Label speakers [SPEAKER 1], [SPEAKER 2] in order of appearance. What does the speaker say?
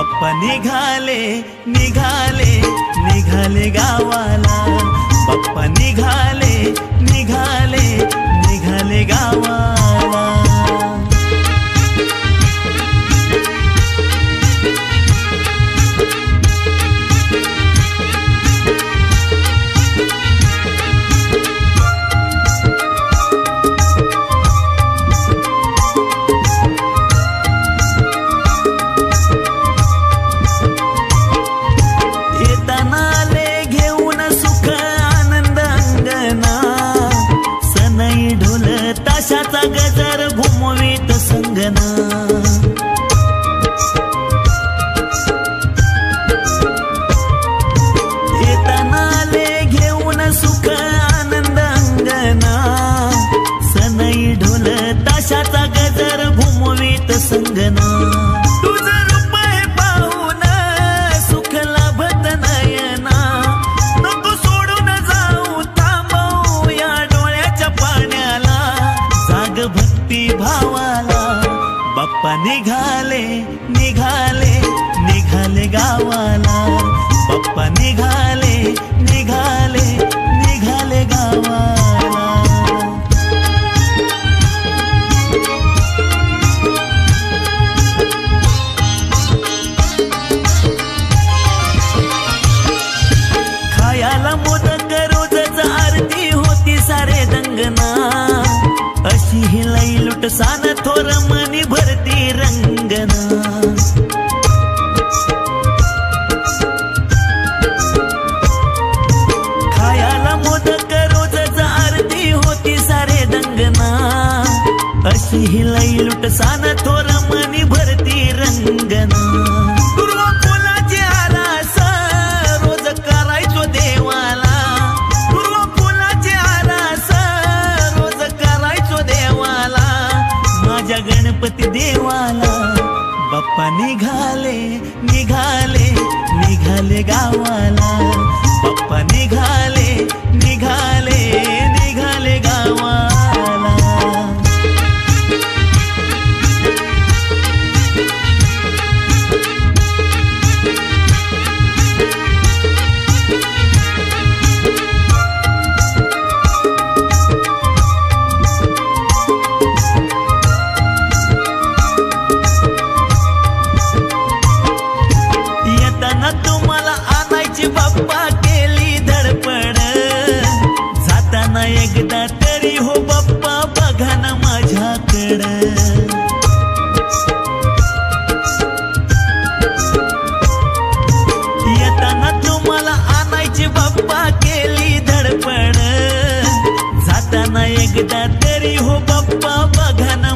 [SPEAKER 1] पप्पा निघाले निघाले निघाले गावाला. पप्पा निघाले निघाले. संगना। तुझं रूप हे पाहून सुख लाभत नयना नको सोडून जाऊ थांबवू या डोळ्याच्या पाण्याला. जाग भक्ती भावाला बाप्पा निघाले निघाले निघाले गावाला. नाही लुटसान थोर मनी भरती रंगना. खायाला मोदक रोजच आरती होती सारे दंगना. अशी ही लई लुटसान थोर देवाला बाप्पा निघाले निघाले निघाले गावाला. बाप्पा निघाले ना एकदा तरी हो बाप्पा बघा ना